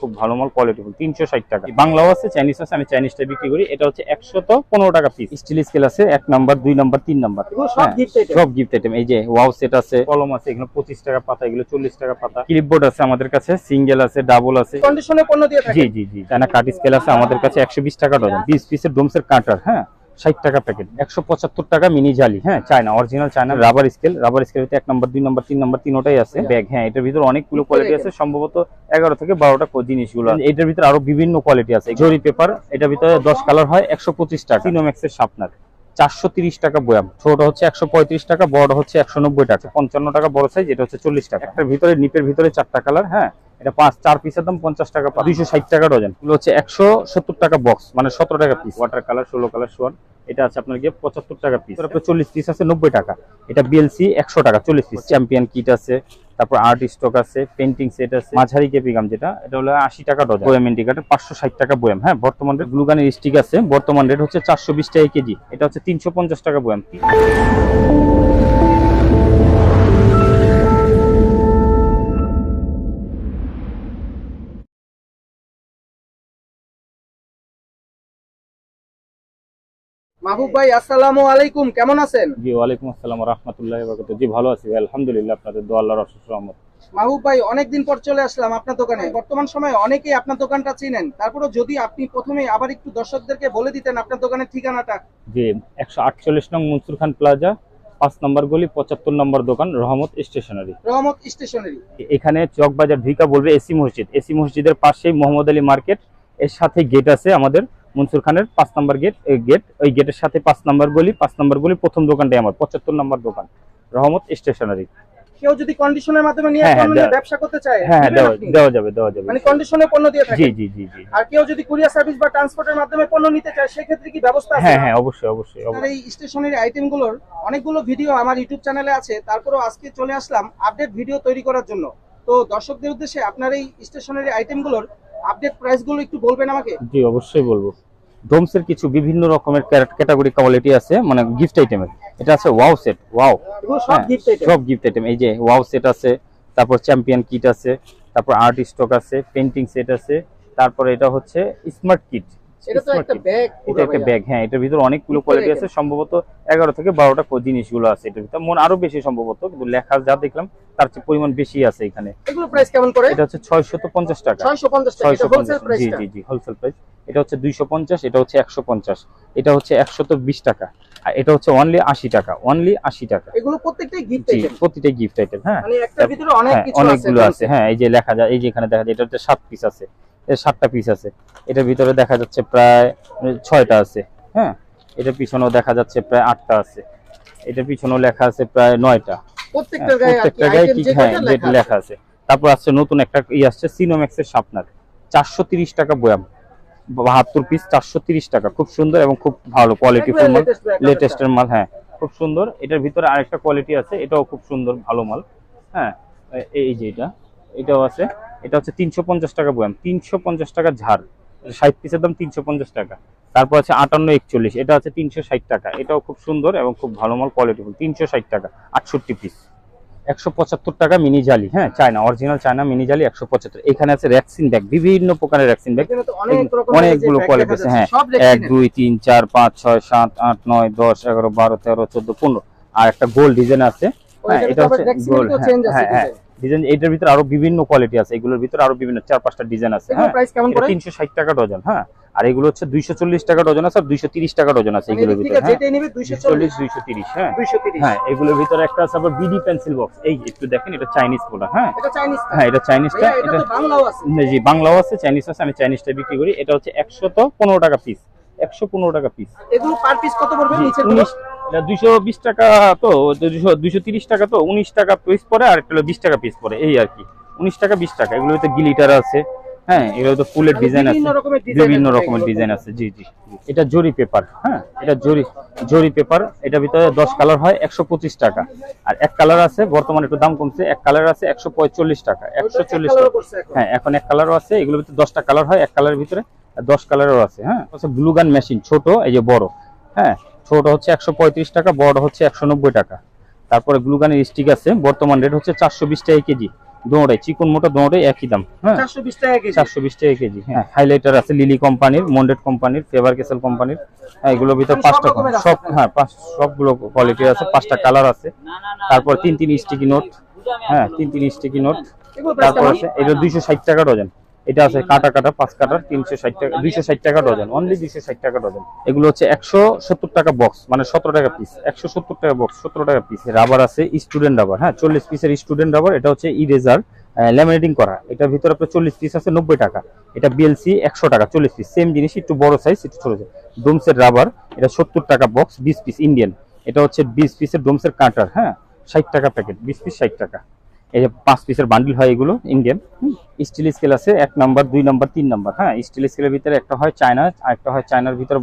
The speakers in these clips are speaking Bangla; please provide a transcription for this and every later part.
খুব ভালো মাল কোয়ালিটি তিনশো ষাট টাকা। বাংলাও আছে চাইনিজ আছে আমি চাইনিজটা বিক্রি করি। এটা হচ্ছে একশো পনেরো টাকা পিস স্টিল স্কেল আছে এক নাম্বার দুই নাম্বার তিন নাম্বার সব গিফট আইটেম এই যে ওয়াও সেট আছে কলম আছে এগুলো পঁচিশ টাকা পাতা এগুলো চল্লিশ টাকা পাতা। ক্লিপবোর্ড আছে আমাদের কাছে সিঙ্গেল আছে ডাবল আছে। কন্ডিশনে পণ্য দিয়ে জি জি জি। কাট স্কেল আছে আমাদের কাছে একশো বিশ টাকা ডজন বিশ পিসের ডোমসের কাটার হ্যাঁ। ষাট টাকা প্যাকেট একশো পঁচাত্তর টাকা মিনি জালি হ্যাঁ China original China rubber scale rubber scale এক নম্বর দুই নম্বর তিন নম্বর তিনোটাই আছে। ব্যাগ হ্যাঁ এটার ভিতরে অনেকগুলো কোয়ালিটি আছে সম্ভবত এগারো থেকে বারোটা জিনিসগুলো। এটার ভিতরে আরও বিভিন্ন কোয়ালিটি আছে। জরি পেপার এটার ভিতরে দশ কালার হয় একশো পঁচিশ টাকা। সিনোম্যাক্সের শার্পনার চারশো তিরিশ টাকা বয়াম ছোট হচ্ছে একশো পঁয়ত্রিশ টাকা বড় হচ্ছে একশো নব্বই টাকা পঞ্চান্ন টাকা বড় সাইজ এটা হচ্ছে চল্লিশ টাকা। একটার ভিতরে নিপের ভিতরে চারটা কালার হ্যাঁ। এটা পাঁচ চার পিসের দাম পঞ্চাশ টাকা দুইশো ষাট টাকা ডজন। এগুলো হচ্ছে একশো সত্তর টাকা বক্স মানে সতেরো টাকা পিস ওয়াটার কালার ষোলো কালার সোয়ান। এটা আছে আপনার গিয়ে পঁচাত্তর টাকা পিস তারপরে চল্লিশ পিস আছে নব্বই টাকা। এটা বিএলসি একশো টাকা চল্লিশ পিস চ্যাম্পিয়ন কিট আছে তারপর আর্ট স্টক আছে পেন্টিং সেট আছে। মাঝারি কেপিগাম যেটা এটা হলো আশি টাকা ডজন। বয়াম ইন্ডিকেটার পাঁচশো ষাট টাকা বয়াম হ্যাঁ বর্তমান রেট গ্লুগানের স্টিক আছে বর্তমান রেট হচ্ছে চারশো বিশ টাকা কেজি। এটা হচ্ছে তিনশো পঞ্চাশ টাকা বয়াম মাহবুব ভাই আসসালামু আলাইকুম কেমন আছেন? জি ওয়ালাইকুম আসসালাম রহমতুল্লাহ বরকত জি ভালো আছি আলহামদুলিল্লাহ আপনাদের দোয়া আল্লাহর অশেষ রহমত। মাহবুব ভাই অনেকদিন পর চলে আসলাম আপনার দোকানে। বর্তমান সময়ে অনেকেই আপনার দোকানটা চিনেন। তারপরে যদি আপনি প্রথমে আবার একটু দর্শকদেরকে বলে দিতেন আপনার দোকানের ঠিকানাটা। জি একশো আটচল্লিশ নং মনসুর খান প্লাজা পাঁচ নম্বর গলি পঁচাত্তর নম্বর দোকান রহমত স্টেশনারি। রহমত স্টেশনারি। এখানে চকবাজার ঢিকা বলবে এসি মসজিদ। এসি মসজিদের পাশেই মোহাম্মদ আলী মার্কেট এর সাথে গেট আছে আমাদের মনসুর খানের পাঁচ নম্বর গেট এই গেট ওই গেটের সাথে পাঁচ নম্বর গলি পাঁচ নম্বর গলি প্রথম দোকানটাই আমার পঁচাত্তর নম্বর দোকান রহমত স্টেশনারি। কেউ যদি কন্ডিশনের মাধ্যমে নিয়ে হ্যাঁ, হ্যাঁ, ব্যবসা করতে চায় হ্যাঁ দেওয়া যাবে দেওয়া যাবে। মানে কন্ডিশনে পণ্য দিয়ে থাকে। জি জি জি জি। আর কেউ যদি কুরিয়ার সার্ভিস বা ট্রান্সপোর্টের মাধ্যমে পণ্য নিতে চায় সেক্ষেত্রে কি ব্যবস্থা আছে হ্যাঁ হ্যাঁ অবশ্যই অবশ্যই এই স্টেশনারি আইটেমগুলোর অনেকগুলো ভিডিও আমার ইউটিউব চ্যানেলে আছে তারপরেও আজকে চলে আসলাম আপডেট ভিডিও তৈরি করার জন্য। তো দর্শকদের উদ্দেশ্যে আপনার এই স্টেশনারি আইটেমগুলোর আপডেট প্রাইসগুলো একটু বলবেন আমাকে? জি অবশ্যই বলব। ডোমসের কিছু বিভিন্ন রকমের ক্যাটাগরি কোয়ালিটি আছে মানে গিফট আইটেমের এটা আছে ওয়াও সেট ওয়াও সব হ্যাঁ, গিফট গিফট আইটেম এই যে ওয়াও সেট আছে তারপর চ্যাম্পিয়ন কিট আছে তারপর আর্ট স্টক আছে পেন্টিং সেট আছে তারপর এটা হচ্ছে স্মার্ট কিট এটা তো একটা ব্যাগ এটা একটা ব্যাগ হ্যাঁ এটার ভিতরে অনেকগুলো কোয়ালিটি আছে। সম্ভবত এগারো থেকে বারোটা জিনিসগুলো আছে এটার ভিতরে। মন আরও বেশি সম্ভবত কিন্তু লেখা যা দেখলাম তার চেয়ে পরিমাণ বেশি আছে এখানে। এগুলো প্রাইস কেমন করে? এটা হচ্ছে ছয়শত পঞ্চাশ টাকা। 650 টাকা। এটা ছয়শো wholesale G G G wholesale price এটা হচ্ছে দুইশো পঞ্চাশ এটা হচ্ছে একশো পঞ্চাশ। এটা হচ্ছে একশত বিশ টাকা। আর এটা হচ্ছে অনলি আশি টাকা। অনলি আশি টাকা। এগুলো প্রত্যেকটাই গিফট আইটেম প্রতিটা গিফট আইটেম হ্যাঁ। মানে একটার ভিতরে অনেক হ্যাঁ, কিছু আছে অনেকগুলো আছে। হ্যাঁ এই যে লেখা যায় এই যে এখানে দেখা যায় এটা হচ্ছে সাত পিস আছে। এর সাতটা পিস আছে। এটার ভিতরে দেখা যাচ্ছে প্রায় ছয়টা আছে হ্যাঁ? এটার পিছনেও দেখা যাচ্ছে প্রায় আটটা আছে। এটার পিছনেও লেখা আছে প্রায় নয়টা। হ্যাঁ, প্রত্যেকটা গায়ে কি হ্যাঁ যেটা লেখা লেখা আছে। তারপর আসছে নতুন একটা ই আসছে সিনোম্যাক্সের শার্পনার চারশো তিরিশ টাকা বয়াম। বাহাত্তর পিস চারশো তিরিশ টাকা। খুব সুন্দর এবং খুব ভালো কোয়ালিটি ফুল মাল। লেটেস্টের মাল হ্যাঁ। খুব সুন্দর। এটার ভিতরে আরেকটা কোয়ালিটি আছে এটাও খুব সুন্দর ভালো মাল। হ্যাঁ এই যে এটা এটাও আছে। এটা হচ্ছে তিনশো পঞ্চাশ টাকা বয়াম তিনশো পঞ্চাশ টাকা ঝাড়। ষাট পিসের দাম তিনশো পঞ্চাশ টাকা। তারপর আছে আটান্ন একচল্লিশ এটা আছে তিনশো ষাট টাকা। এটাও খুব সুন্দর এবং খুব ভালো মাল কোয়ালিটি তিনশো ষাট টাকা আটষট্টি পিস একশো পঁচাত্তর টাকা মিনি জালি হ্যাঁ চায়না অরিজিনাল চায়না মিনি জালি একশো পঁচাত্তর। এখানে আছে র্যাক্সিন ব্যাগ বিভিন্ন প্রকারের র্যাক্সিন ব্যাগ অনেকগুলো কোয়ালিটি আছে হ্যাঁ। এক দুই তিন চার পাঁচ ছয় সাত আট নয় দশ এগারো বারো তেরো চোদ্দ পনেরো। আর একটা গোল্ড ডিজাইন আছে। হ্যাঁ এটা হচ্ছে গোল্ড হ্যাঁ হ্যাঁ। ডিজাইন এটার ভিতরে আরও বিভিন্ন কোয়ালিটি আছে এগুলোর ভিতরে আরও বিভিন্ন চার পাঁচটা ডিজাইন আছে হ্যাঁ? প্রাইস কেমন করে তিনশো ষাট টাকা ডজন হ্যাঁ? আর এগুলো হচ্ছে দুইশো চল্লিশ টাকা ডজন আছে আর দুইশো তিরিশ টাকা ডজন আছে মানে এগুলোর ভিতরে হ্যাঁ? যেটাই নিবে 240 চল্লিশ দুইশো তিরিশ হ্যাঁ? 230 হ্যাঁ এগুলোর ভিতরে একটা আছে আবার বিডি পেন্সিল বক্স এই একটু দেখেন এটা চাইনিজ প্রোডাক্ট হ্যাঁ? এটা চাইনিজ হ্যাঁ এটা চাইনিজটা ভাইয়া, এটা বাংলাও আছে। জি বাংলাও আছে চাইনিজ আছে আমি চাইনিজটা বিক্রি করি এটা হচ্ছে একশো তো পনেরো টাকা পিস একশো পনেরো টাকা পিস এগুলো পার পিস কত পড়বে? উনিশ দুইশো বিশ টাকা তো দুইশো দুইশো তিরিশ টাকা তো উনিশ টাকা পিস পরে আর একটা বিশ টাকা পিস পরে এই আর কি। উনিশ টাকা বিশ টাকা এগুলো তো গিলিটার আছে হ্যাঁ এগুলো তো ফুলের ডিজাইন আছে বিভিন্ন রকমের ডিজাইন আছে জি জি। এটা জরি পেপার হ্যাঁ এটা জরি জরি পেপার এটা ভিতরে দশ কালার হয় একশো পঁচিশ টাকা। আর এক কালার আছে বর্তমানে একটু দাম কমছে এক কালার আছে একশো পঁয়তাল্লিশ টাকা একশো চল্লিশ টাকা। হ্যাঁ এখন এক কালারও আছে এগুলোর ভিতরে দশটা কালার হয় এক কালারের ভিতরে। দশ কালারও আছে হ্যাঁ? হচ্ছে ব্লু গান মেশিন ছোট এই যে বড় হ্যাঁ? ছোট হচ্ছে একশো পঁয়ত্রিশ টাকা বড় হচ্ছে একশো নব্বই টাকা। তারপরে গ্লুগানের স্টিক আছে বর্তমান রেট হচ্ছে চারশো বিশ টাকা কেজি দোনোটাই চিকন মোটা দোনোটাই একই দাম হ্যাঁ? চারশো বিশ টাকা কেজি। হ্যাঁ। হাইলাইটার আছে লিলি কোম্পানির মন্ডেড কোম্পানির ফেভার কেসেল কোম্পানির হ্যাঁ এগুলোর ভিতর মানে পাঁচটা সব হ্যাঁ পাঁচ সবগুলো কোয়ালিটি আছে পাঁচটা কালার আছে। তারপর তিন তিন স্টিকি নোট হ্যাঁ তিন তিন স্টিকি নোট তারপর আছে এটা দুইশো ষাট টাকা ডজন। এটা আছে কাটা কাটা, পাঁচ কাটার তিনশো ষাট টাকা, দুইশো ষাট টাকা ডজন অনলি দুইশো ষাট টাকা ডজন। এগুলো হচ্ছে একশো সত্তর টাকা বক্স মানে সতেরো টাকা পিস একশো সত্তর টাকা বক্স সতেরো টাকা পিস রাবার আছে স্টুডেন্ট রাবার হ্যাঁ চল্লিশ পিসের স্টুডেন্ট রাবার এটা হচ্ছে ইরেজার ল্যামিনেটিং করা। এটার ভিতরে আপনার চল্লিশ পিস আছে, নব্বই টাকা। এটা বিএলসি একশো টাকা, চল্লিশ পিস সেম জিনিস, একটু বড় সাইজ একটু ছোট ডোমসের রাবার এটা সত্তর টাকা বক্স বিশ পিস ইন্ডিয়ান এটা হচ্ছে বিশ পিসের ডোমসের কাটার হ্যাঁ ষাট টাকা প্যাকেট বিশ পিস ষাট টাকা। এই যে পাঁচ পিসের বান্ডিল হয় এগুলো ইন্ডিয়ান স্টিল স্কেল আছে, এক নাম্বার দুই নাম্বার তিন নাম্বার হ্যাঁ? স্টিল স্কেলের ভিতরে একটা হয় চায়না আর একটা হয় চায়নার ভিতরে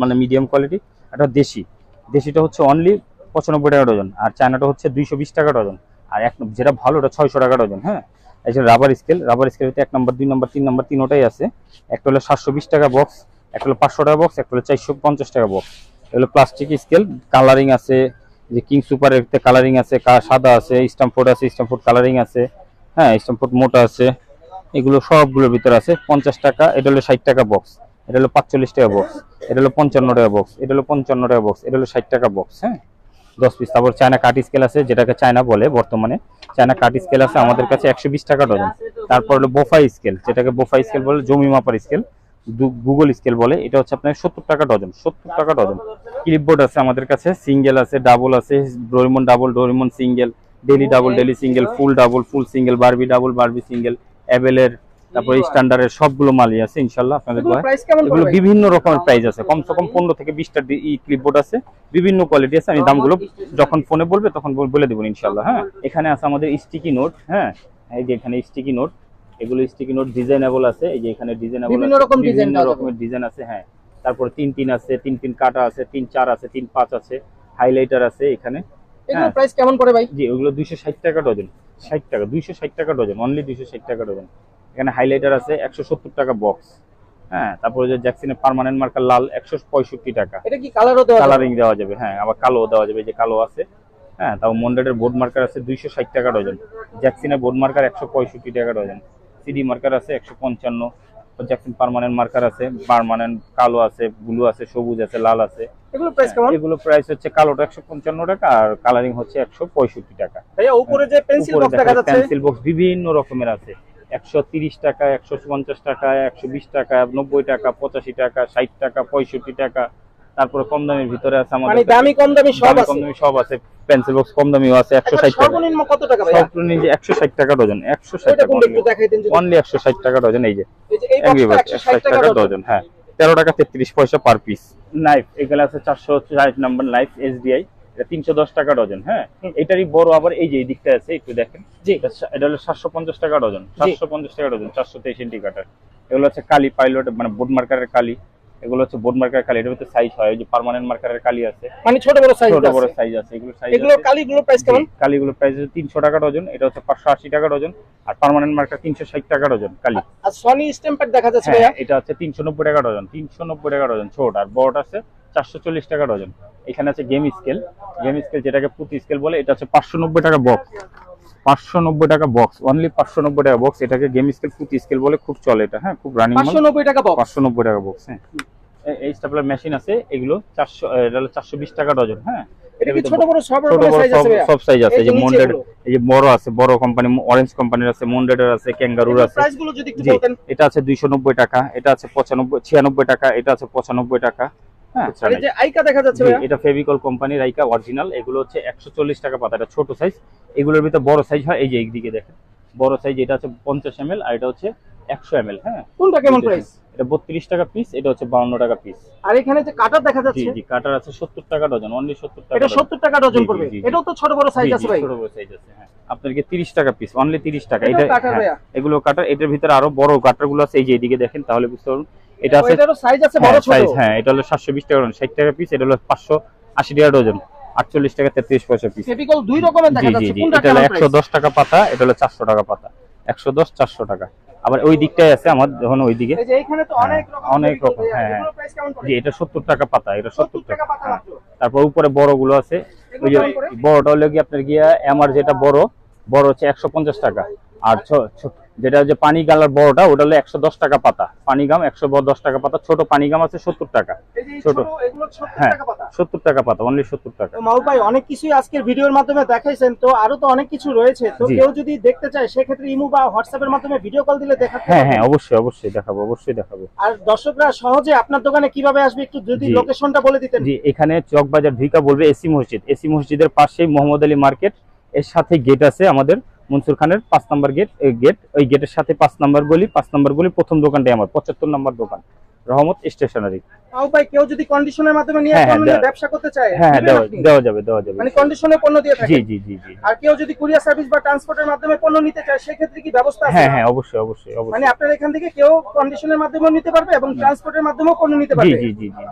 মানে মিডিয়াম কোয়ালিটি একটা দেশি। দেশিটা হচ্ছে অনলি পঁচানব্বই টাকা ডজন, আর চায়নাটা হচ্ছে দুইশো বিশ টাকা ডজন। আর এক যেটা ভালো, ওটা ছয়শো টাকা ডজন হ্যাঁ? এই যে রাবার স্কেল রাবার স্কেল এক নম্বর দুই নাম্বার তিন নাম্বার তিনোটাই আছে। একটা হলো সাতশো বিশ টাকা বক্স একটা হলো পাঁচশো টাকা বক্স একটা হলো চারশো পঞ্চাশ টাকা বক্স এগুলো প্লাস্টিক স্কেল কালারিং আছে যে কিং সুপার এতে কালারিং আছে সাদা আছে স্টাম্পফোর্ড আছে স্টাম্পফোর্ড কালারিং আছে হ্যাঁ স্টাম্পফোর্ড মোটা আছে, এগুলো সবগুলোর ভিতরে আছে, পঞ্চাশ টাকা, এটা হলো ষাট টাকা বক্স এটা হলো পাঁচচল্লিশ টাকা বক্স এটা হলো পঞ্চান্ন টাকা বক্স এটা হলো পঞ্চান্ন টাকা বক্স এটা হলো ষাট টাকা বক্স হ্যাঁ দশ পিস তারপর চায়না কাট স্কেল আছে, যেটাকে চায়না বলে বর্তমানে। চায়না কাট স্কেল আছে, আমাদের কাছে একশো বিশ টাকা ডজন তারপর হলো বোফাই স্কেল যেটাকে বোফাই স্কেল বলে জমি মাপার স্কেল গুগল স্কেল বলে এটা হচ্ছে আপনার সত্তর টাকা ডজন সত্তর টাকা ডজন। ক্লিপবোর্ড আছে আমাদের কাছে সিঙ্গেল আছে ডাবল আছে Doraemon double Doraemon single Deli double Deli single full double full single Barbie double Barbie single অ্যাভেলের তারপরে স্ট্যান্ডার্ডের সবগুলো মালই আছে ইনশাল্লাহ আপনাদের এগুলো বিভিন্ন রকমের প্রাইস আছে কমসে কম পনেরো থেকে বিশটা ই ক্লিপবোর্ড আছে বিভিন্ন কোয়ালিটি আছে আমি দামগুলো যখন ফোনে বলবে তখন বলে দেবো ইনশাল্লাহ হ্যাঁ। এখানে আছে আমাদের স্টিকি নোট হ্যাঁ। এই যে এখানে স্টিকি নোট এগুলো স্টিকি নোট ডিজাইনেবল আছে এই যে এখানে ডিজাইনেবল বিভিন্ন রকম বিভিন্ন রকমের ডিজাইন আছে হ্যাঁ। তারপর তিন তিন আছে তিন তিন কাটা আছে তিন চার আছে তিন পাঁচ আছে হাইলাইটার আছে এখানে। এগুলো হ্যাঁ। প্রাইস কেমন পড়ে ভাই? জি ওগুলো দুইশো ষাট টাকা ডজন ষাট টাকা দুইশো ষাট টাকা ডজন অনলি দুইশো ষাট টাকা ডজন। এখানে হাইলাইটার আছে একশো সত্তর টাকা বক্স হ্যাঁ। তারপরে যে জ্যাকসিনের পার্মানেন্ট মার্কার লাল একশো পঁয়ষট্টি টাকা। এটা কি কালারও দেওয়া যাবে? কালারিং দেওয়া যাবে হ্যাঁ আবার কালো দেওয়া যাবে এই যে কালো আছে হ্যাঁ। তাও মন্ডেটের বোর্ড মার্কার আছে দুইশো ষাট টাকা ডজন। জ্যাকসিনের বোর্ড মার্কার একশো পঁয়ষট্টি টাকা ডজন। সিডি মার্কার আছে একশো পঞ্চান্ন। জ্যাকসিন পার্মানেন্ট মার্কার আছে পার্মানেন্ট কালো আছে ব্লু আছে সবুজ আছে লাল আছে। এগুলো প্রাইস কেমন? এগুলো প্রাইস হচ্ছে কালোটা একশো পঞ্চান্ন টাকা আর কালারিং হচ্ছে একশো পঁয়ষট্টি টাকা। ভাইয়া উপরে যে পেন্সিল বক্স দেখা যাচ্ছে? পেন্সিল বক্স বিভিন্ন রকমের আছে। একশো তিরিশ টাকা একশো পঞ্চাশ টাকা একশো বিশ টাকা নব্বই টাকা পঁচাশি টাকা ষাট টাকা পঁয়ষট্টি টাকা তারপরে কম দামের ভিতরে আছে আমাদের মানে দামি কম দামি সব আছে? কম দামি সব আছে। পেন্সিল বক্স কম দামিও আছে একশো একবার ষাট টাকা। সর্বনিম্ন কত টাকা সব নিচে একশো ষাট টাকা ডজন একশো ষাট ওইটা টাকা কোনটা একটু দেখাইতেন যদি। অনলি একশো ষাট টাকা ডজন এই যে। এই যে এই Angry বক্সটা 160 টাকা ডজন। হ্যাঁ। তেরো টাকা তেত্রিশ পয়সা পার পিস নাইফ এগুলো আছে চারশো ষাট নাম্বার নাইফ এসডিআই এটা তিনশো দশ টাকা ডজন হ্যাঁ? এটারই বড় আবার এই যে এই দিকটা আছে একটু দেখেন। জি। এটা হলো সাতশো পঞ্চাশ টাকা ডজন সাতশো পঞ্চাশ টাকা ডজন চারশো তেইশ ইন্ডিকাটার এগুলো হচ্ছে কালি পাইলট মানে বোর্ড মার্কারের কালি। এগুলো হচ্ছে বোর্ড মার্কারের কালি এটার ভিতরে সাইজ হয় যে পার্মানেন্ট মার্কারের কালি আছে। মানে ছোট বড় সাইজ ছোট বড় সাইজ আছে এগুলো সাইজ এগুলো কালিগুলো প্রাইস কেমন? কালিগুলো প্রাইস হচ্ছে তিনশো টাকা ডজন এটা হচ্ছে পাঁচশো আশি টাকা ডজন আর পার্মানেন্ট মার্কার তিনশো ষাট টাকা ডজন কালি। আর সনি স্ট্যাম্পার দেখা যাচ্ছে ভাইয়া? হ্যাঁ এটা হচ্ছে তিনশো নব্বই টাকা ডজন তিনশো নব্বই টাকা ডজন ছোট আর বড়টা আছে চারশো চল্লিশ টাকা ডজন। এখানে আছে গেম স্কেল গেম স্কেল যেটাকে পুঁতি স্কেল বলে এটা হচ্ছে পাঁচশো নব্বই টাকা বক্স পাঁচশো নব্বই টাকা বক্স অনলি পাঁচশো নব্বই টাকা বক্স এটাকে গেম স্কেল পুঁতি স্কেল বলে খুব চলে এটা হ্যাঁ খুব রানিং পাঁচশো নব্বই টাকা বক্স পাঁচশো নব্বই টাকা বক্স হ্যাঁ। এই স্টাপলার মেশিন আছে এগুলো চারশো চারশো বিশ টাকা ডজন হ্যাঁ? ছোট বড় সব সাইজ আছে আছে যে মন্ডেড এই যে বড় আছে বড় কোম্পানি অরেঞ্জ কোম্পানির আছে মন্ডেডের আছে ক্যাঙ্গারুর আছে। এটা আছে দুইশো নব্বই টাকা এটা আছে পঁচানব্বই ছিয়ানব্বই টাকা এটা আছে পঁচানব্বই টাকা হ্যাঁ? আইকা ভাইয়া। এটা ফেভিকল কোম্পানির রাইকা অরিজিনাল এগুলো হচ্ছে একশো চল্লিশ টাকা পাতা এটা ছোট সাইজ এগুলোর ভিতরে বড় সাইজ হয় এই যে এইদিকে দেখেন। বড় সাইজ এটা হচ্ছে পঞ্চাশ এম এল আর এটা হচ্ছে একশো এম হ্যাঁ? কোনটা কেমন প্রাইস এটা বত্রিশ টাকা পিস এটা হচ্ছে বাউন্ন টাকা পিস আর এখানে যে কাটার দেখা যাচ্ছে? জি কাটার আছে সত্তর টাকা ডজন অনলি সত্তর টাকা এটা। সত্তর টাকা ডজন পড়বে। এটাও তো ছোট বড় সাইজ আছে ভাই। ছোট বড় size আছে, হ্যাঁ। আপনাদেরকে তিরিশ টাকা পিস অনলি তিরিশ টাকা। এটা হ্যাঁ, এগুলো কাটার এটার ভিতরে আরও বড় কাটারগুলো আছে এই যে এইদিকে দেখেন তাহলে বুঝতে পারবেন। এটা আছে এটারও সাইজ আছে বড় হ্যাঁ, ছোট। হ্যাঁ এটা হলো সাতশো বিশ টাকা ডজন ষাট টাকা পিস এটা হলো পাঁচশো আশি টাকা ডজন আটচল্লিশ টাকা তেত্রিশ পয়সা পিস ফেভিকল দুই রকমের দেখা যাচ্ছে। কোনটা এটা টাকা পাতা এটা হলো চারশো টাকা পাতা। একশো দশ চারশো টাকা। আবার ওই দিকটাই আছে আমার যখন ওই দিকে হ্যাঁ, অনেক রকম অনেক রকম, ভাইয়া, হ্যাঁ? জি এটা সত্তর টাকা পাতা এটা সত্তর টাকা হ্যাঁ। তারপর উপরে বড়গুলো আছে ওই যে? বড়টা হলে কি আপনার গিয়া আমার যেটা বড় বড় হচ্ছে একশো পঞ্চাশ টাকা আর ছোট যেটা যে পানি গালার বড়টা ওটা হলো একশো দশ টাকা পাতা। পানি গাম একশো দশ টাকা পাতা। ছোট পানি গাম আছে সত্তর টাকা। ছোট। ছোট এগুলো 70 হ্যাঁ সত্তর টাকা পাতা অনলি সত্তর টাকা। মাহবুব ভাই অনেক কিছুই আজকের ভিডিওর মাধ্যমে দেখাইছেন তো আরও তো অনেক কিছু রয়েছে। তো কেউ যদি দেখতে চায় সেক্ষেত্রে ইমু বা হোয়াটসঅ্যাপের মাধ্যমে ভিডিও কল দিলে দেখাতে হ্যাঁ হ্যাঁ অবশ্যই অবশ্যই দেখাবো অবশ্যই দেখাবো। আর দর্শকরা সহজে আপনার দোকানে কীভাবে আসবে একটু যদি লোকেশনটা বলে দিতেন। জি এখানে চকবাজার ভিকা বলবে এসি মসজিদ। এসি মসজিদের পাশেই মোহাম্মদ আলী মার্কেট এর সাথে গেট আছে আমাদের। মনসুর খানের পাঁচ নাম্বার গেট গেট ওই গেটের সাথে পাঁচ নাম্বার গলি পাঁচ নাম্বার গলি প্রথম দোকানটাই আমার পঁচাত্তর নাম্বার দোকান রহমত স্টেশনারি। ভাই কেউ যদি কন্ডিশনের মাধ্যমে নিয়ে হ্যাঁ, হ্যাঁ, ব্যবসা করতে চায়। হ্যাঁ হ্যাঁ দেওয়া যাবে দেওয়া যাবে। মানে কন্ডিশনে পণ্য দিয়ে জি থাকে জি জি জি। আর কেউ যদি কুরিয়ার সার্ভিস বা ট্রান্সপোর্টের মাধ্যমে পণ্য নিতে চায় সেক্ষেত্রে কি ব্যবস্থা আছে হ্যাঁ হ্যাঁ অবশ্যই অবশ্যই মানে আপনার এখান থেকে কেউ কন্ডিশনের মাধ্যমেও নিতে পারবে এবং ট্রান্সপোর্টের মাধ্যমেও পণ্য নিতে পারবে? জি জি জি জি।